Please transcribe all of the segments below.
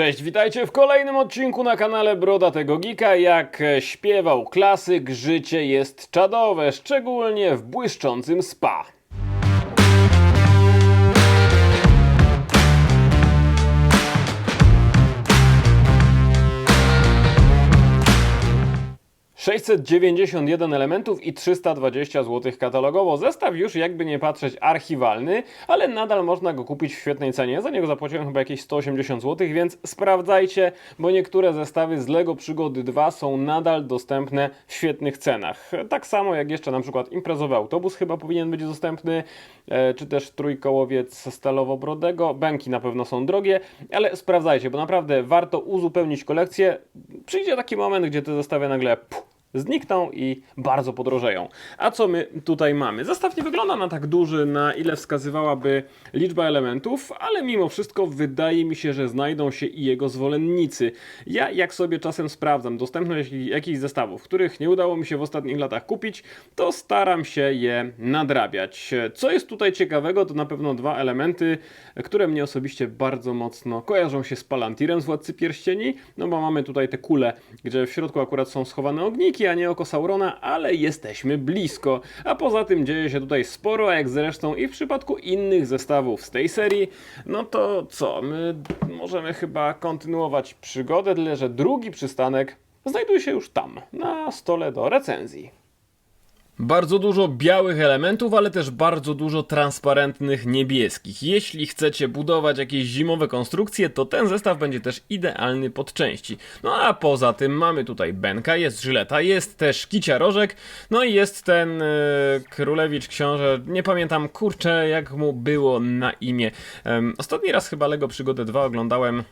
Cześć, witajcie w kolejnym odcinku na kanale Brodatego Gika. Jak śpiewał klasyk, życie jest czadowe, szczególnie w błyszczącym spa. ...691 elementów i 320 zł katalogowo. Zestaw już jakby nie patrzeć archiwalny, ale nadal można go kupić w świetnej cenie. Za niego zapłaciłem chyba jakieś 180 zł, więc sprawdzajcie, bo niektóre zestawy z LEGO Przygody 2 są nadal dostępne w świetnych cenach. Tak samo jak jeszcze na przykład imprezowy autobus chyba powinien być dostępny, e, czy też trójkołowiec stalowo-brodego. Bęki na pewno są drogie, ale sprawdzajcie, bo naprawdę warto uzupełnić kolekcję. Przyjdzie taki moment, gdzie te zestawy nagle znikną i bardzo podrożeją. A co my tutaj mamy? Zestaw nie wygląda na tak duży, na ile wskazywałaby liczba elementów, ale mimo wszystko wydaje mi się, że znajdą się i jego zwolennicy. Ja jak sobie czasem sprawdzam dostępność jakichś zestawów, których nie udało mi się w ostatnich latach kupić, to staram się je nadrabiać. Co jest tutaj ciekawego, to na pewno dwa elementy, które mnie osobiście bardzo mocno kojarzą się z Palantirem z Władcy Pierścieni, no bo mamy tutaj te kule, gdzie w środku akurat są schowane ogniki, a nie oko Saurona, ale jesteśmy blisko. A poza tym dzieje się tutaj sporo, jak zresztą i w przypadku innych zestawów z tej serii. No to co, my możemy chyba kontynuować przygodę, tyle że drugi przystanek znajduje się już tam, na stole do recenzji. Bardzo dużo białych elementów, ale też bardzo dużo transparentnych niebieskich. Jeśli chcecie budować jakieś zimowe konstrukcje, to ten zestaw będzie też idealny pod części. No a poza tym mamy tutaj Benka, jest Żyleta, jest też Kicia Rożek, no i jest ten e, Królewicz Książę, nie pamiętam kurczę jak mu było na imię. Em, ostatni raz chyba Lego Przygodę 2 oglądałem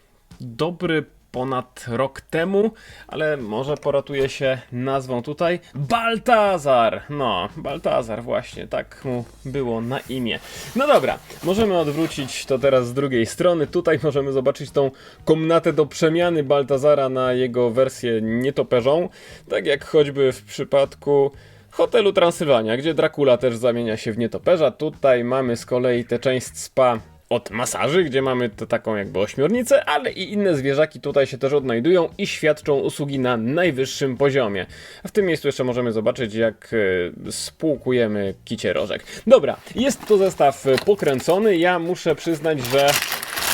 dobry ponad rok temu, ale może poratuje się nazwą tutaj. Baltazar! No, Baltazar właśnie, tak mu było na imię. No dobra, możemy odwrócić to teraz z drugiej strony. Tutaj możemy zobaczyć tą komnatę do przemiany Baltazara na jego wersję nietoperzą, tak jak choćby w przypadku hotelu Transylwania, gdzie Dracula też zamienia się w nietoperza. Tutaj mamy z kolei tę część spa od masaży, gdzie mamy to taką jakby ośmiornicę, ale i inne zwierzaki tutaj się też odnajdują i świadczą usługi na najwyższym poziomie. W tym miejscu jeszcze możemy zobaczyć, jak e, spłukujemy kicie rożek. Dobra, jest to zestaw pokręcony. Ja muszę przyznać, że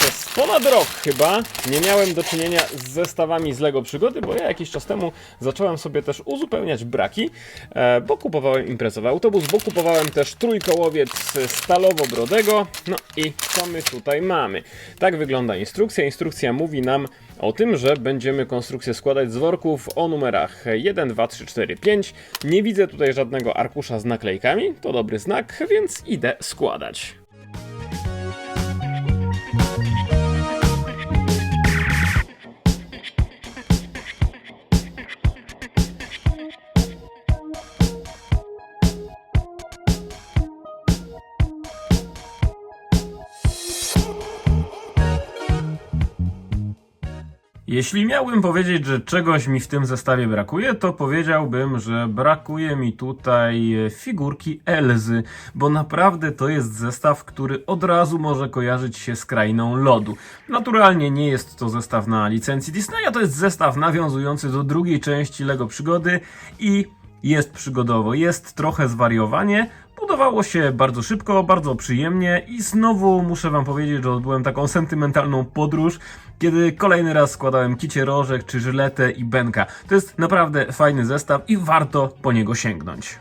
przez ponad rok chyba nie miałem do czynienia z zestawami z Lego Przygody, bo ja jakiś czas temu zacząłem sobie też uzupełniać braki, e, bo kupowałem imprezowy autobus, bo kupowałem też trójkołowiec stalowo-brodego. No i co my tutaj mamy? Tak wygląda instrukcja. Instrukcja mówi nam o tym, że będziemy konstrukcję składać z worków o numerach 1, 2, 3, 4, 5. Nie widzę tutaj żadnego arkusza z naklejkami, to dobry znak, więc idę składać. Jeśli miałbym powiedzieć, że czegoś mi w tym zestawie brakuje, to powiedziałbym, że brakuje mi tutaj figurki Elzy, bo naprawdę to jest zestaw, który od razu może kojarzyć się z krainą lodu. Naturalnie nie jest to zestaw na licencji Disneya, to jest zestaw nawiązujący do drugiej części Lego Przygody i jest przygodowo, jest trochę zwariowanie, Budowało się bardzo szybko, bardzo przyjemnie i znowu muszę wam powiedzieć, że odbyłem taką sentymentalną podróż, kiedy kolejny raz składałem kicie rożek, czy żyletę i benka. To jest naprawdę fajny zestaw i warto po niego sięgnąć.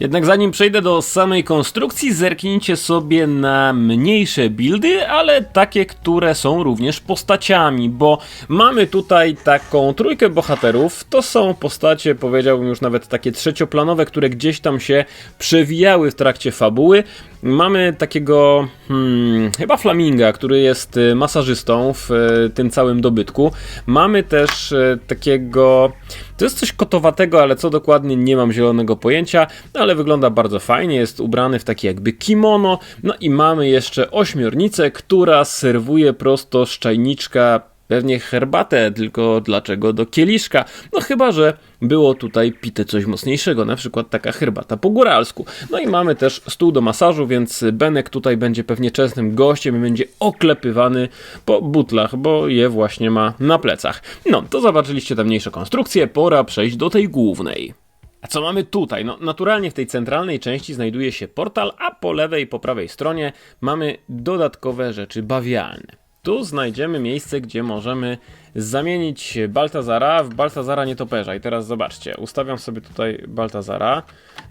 Jednak zanim przejdę do samej konstrukcji, zerknijcie sobie na mniejsze buildy, ale takie, które są również postaciami, bo mamy tutaj taką trójkę bohaterów. To są postacie, powiedziałbym już nawet takie trzecioplanowe, które gdzieś tam się przewijały w trakcie fabuły. Mamy takiego hmm, chyba flaminga, który jest y, masażystą w y, tym całym dobytku. Mamy też y, takiego. To jest coś kotowatego, ale co dokładnie nie mam zielonego pojęcia, ale wygląda bardzo fajnie. Jest ubrany w takie jakby kimono. No i mamy jeszcze ośmiornicę, która serwuje prosto z czajniczka Pewnie herbatę, tylko dlaczego do kieliszka? No chyba, że było tutaj pite coś mocniejszego, na przykład taka herbata po góralsku. No i mamy też stół do masażu, więc Benek tutaj będzie pewnie częstym gościem i będzie oklepywany po butlach, bo je właśnie ma na plecach. No, to zobaczyliście te mniejsze konstrukcje, pora przejść do tej głównej. A co mamy tutaj? No, naturalnie w tej centralnej części znajduje się portal, a po lewej i po prawej stronie mamy dodatkowe rzeczy bawialne. Tu znajdziemy miejsce, gdzie możemy zamienić Baltazara w Baltazara nietoperza. I teraz zobaczcie, ustawiam sobie tutaj Baltazara,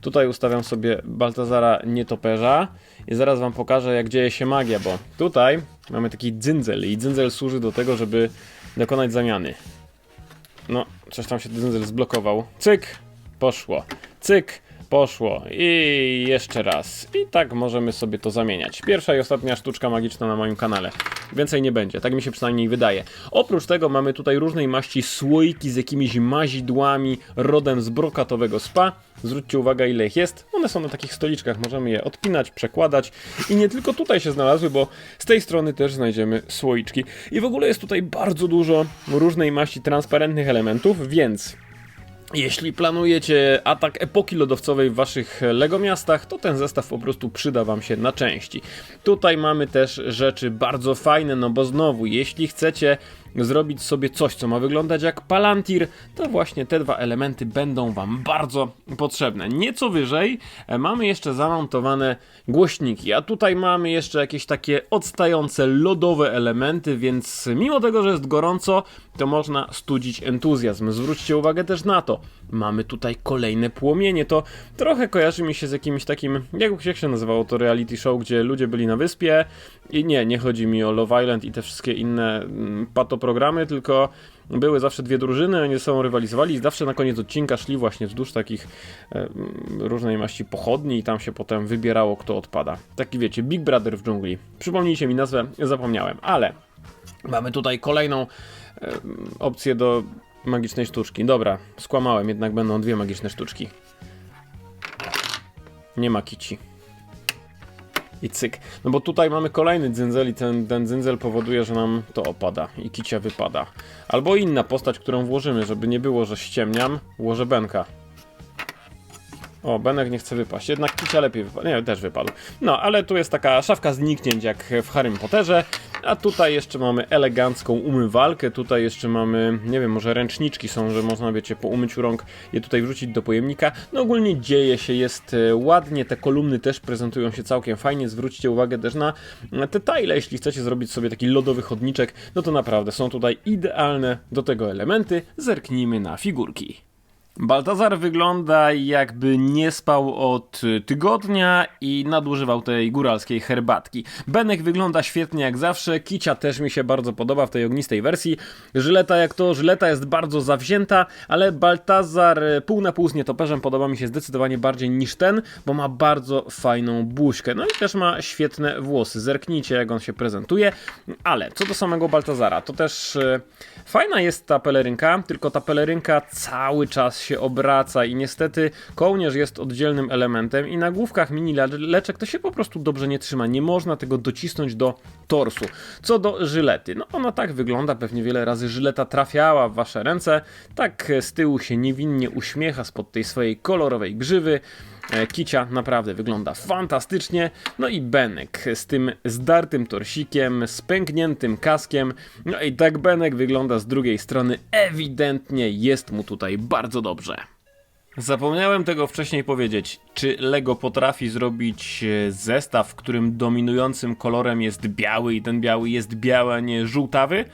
tutaj ustawiam sobie Baltazara nietoperza i zaraz wam pokażę, jak dzieje się magia, bo tutaj mamy taki dzyndzel i dzyndzel służy do tego, żeby dokonać zamiany. No, coś tam się dzyndzel zblokował. Cyk, poszło. Cyk, poszło. I jeszcze raz. I tak możemy sobie to zamieniać. Pierwsza i ostatnia sztuczka magiczna na moim kanale. Więcej nie będzie, tak mi się przynajmniej wydaje. Oprócz tego mamy tutaj różnej maści słoiki z jakimiś mazidłami rodem z brokatowego spa. Zwróćcie uwagę ile ich jest. One są na takich stoliczkach, możemy je odpinać, przekładać. I nie tylko tutaj się znalazły, bo z tej strony też znajdziemy słoiczki. I w ogóle jest tutaj bardzo dużo różnej maści transparentnych elementów, więc jeśli planujecie atak epoki lodowcowej w waszych Lego miastach, to ten zestaw po prostu przyda wam się na części. Tutaj mamy też rzeczy bardzo fajne, no bo znowu, jeśli chcecie zrobić sobie coś, co ma wyglądać jak Palantir, to właśnie te dwa elementy będą Wam bardzo potrzebne. Nieco wyżej e, mamy jeszcze zamontowane głośniki, a tutaj mamy jeszcze jakieś takie odstające lodowe elementy, więc mimo tego, że jest gorąco, to można studzić entuzjazm. Zwróćcie uwagę też na to. Mamy tutaj kolejne płomienie. To trochę kojarzy mi się z jakimś takim, jak, jak się nazywało to reality show, gdzie ludzie byli na wyspie i nie, nie chodzi mi o Love Island i te wszystkie inne mm, patoprogramy, tylko były zawsze dwie drużyny, oni ze sobą rywalizowali i zawsze na koniec odcinka szli właśnie wzdłuż takich e, mm, różnej maści pochodni i tam się potem wybierało, kto odpada. Taki wiecie, Big Brother w dżungli. Przypomnijcie mi nazwę, zapomniałem, ale mamy tutaj kolejną e, opcję do magicznej sztuczki. Dobra, skłamałem, jednak będą dwie magiczne sztuczki. Nie ma kici. I cyk. No bo tutaj mamy kolejny dzynzel i ten, ten dzynzel powoduje, że nam to opada i kicia wypada. Albo inna postać, którą włożymy, żeby nie było, że ściemniam, włożę Benka. O, Benek nie chce wypaść. Jednak Kicia lepiej wypadł. Nie, też wypadł. No, ale tu jest taka szafka zniknięć jak w Harrym Potterze. A tutaj jeszcze mamy elegancką umywalkę. Tutaj jeszcze mamy, nie wiem, może ręczniczki są, że można, wiecie, po umyciu rąk je tutaj wrzucić do pojemnika. No ogólnie dzieje się, jest e, ładnie. Te kolumny też prezentują się całkiem fajnie. Zwróćcie uwagę też na te tile. Jeśli chcecie zrobić sobie taki lodowy chodniczek, no to naprawdę są tutaj idealne do tego elementy. Zerknijmy na figurki. Baltazar wygląda jakby nie spał od tygodnia i nadużywał tej góralskiej herbatki. Benek wygląda świetnie jak zawsze, Kicia też mi się bardzo podoba w tej ognistej wersji. Żyleta jak to, Żyleta jest bardzo zawzięta, ale Baltazar pół na pół z nietoperzem podoba mi się zdecydowanie bardziej niż ten, bo ma bardzo fajną buźkę. No i też ma świetne włosy. Zerknijcie jak on się prezentuje. Ale co do samego Baltazara, to też e, fajna jest ta pelerynka, tylko ta pelerynka cały czas się obraca i niestety kołnierz jest oddzielnym elementem i na główkach mini leczek to się po prostu dobrze nie trzyma. Nie można tego docisnąć do torsu. Co do żylety, no ona tak wygląda, pewnie wiele razy żyleta trafiała w wasze ręce, tak z tyłu się niewinnie uśmiecha spod tej swojej kolorowej grzywy. E, Kicia naprawdę wygląda fantastycznie. No i Benek z tym zdartym torsikiem, z pękniętym kaskiem. No i tak Benek wygląda z drugiej strony. Ewidentnie jest mu tutaj bardzo dobrze. Zapomniałem tego wcześniej powiedzieć. Czy Lego potrafi zrobić e, zestaw, w którym dominującym kolorem jest biały i ten biały jest biały, a nie żółtawy?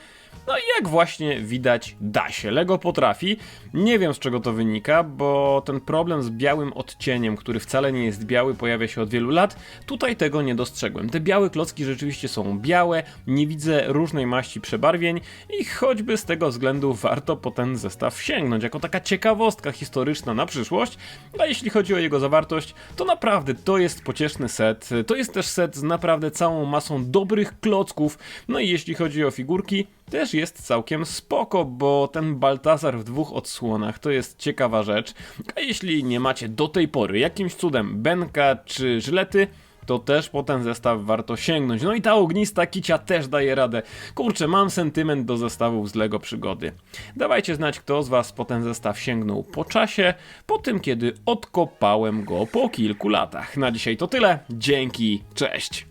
No i jak właśnie widać, da się. Lego potrafi. Nie wiem z czego to wynika, bo ten problem z białym odcieniem, który wcale nie jest biały, pojawia się od wielu lat. Tutaj tego nie dostrzegłem. Te białe klocki rzeczywiście są białe, nie widzę różnej maści przebarwień i choćby z tego względu warto po ten zestaw sięgnąć, jako taka ciekawostka historyczna na przyszłość. A jeśli chodzi o jego zawartość, to naprawdę to jest pocieszny set. To jest też set z naprawdę całą masą dobrych klocków. No i jeśli chodzi o figurki, też jest całkiem spoko, bo ten Baltazar w dwóch odsłonach to jest ciekawa rzecz. A jeśli nie macie do tej pory jakimś cudem Benka czy Żylety, to też po ten zestaw warto sięgnąć. No i ta ognista kicia też daje radę. Kurczę, mam sentyment do zestawów z LEGO Przygody. Dawajcie znać, kto z Was po ten zestaw sięgnął po czasie, po tym kiedy odkopałem go po kilku latach. Na dzisiaj to tyle. Dzięki, cześć!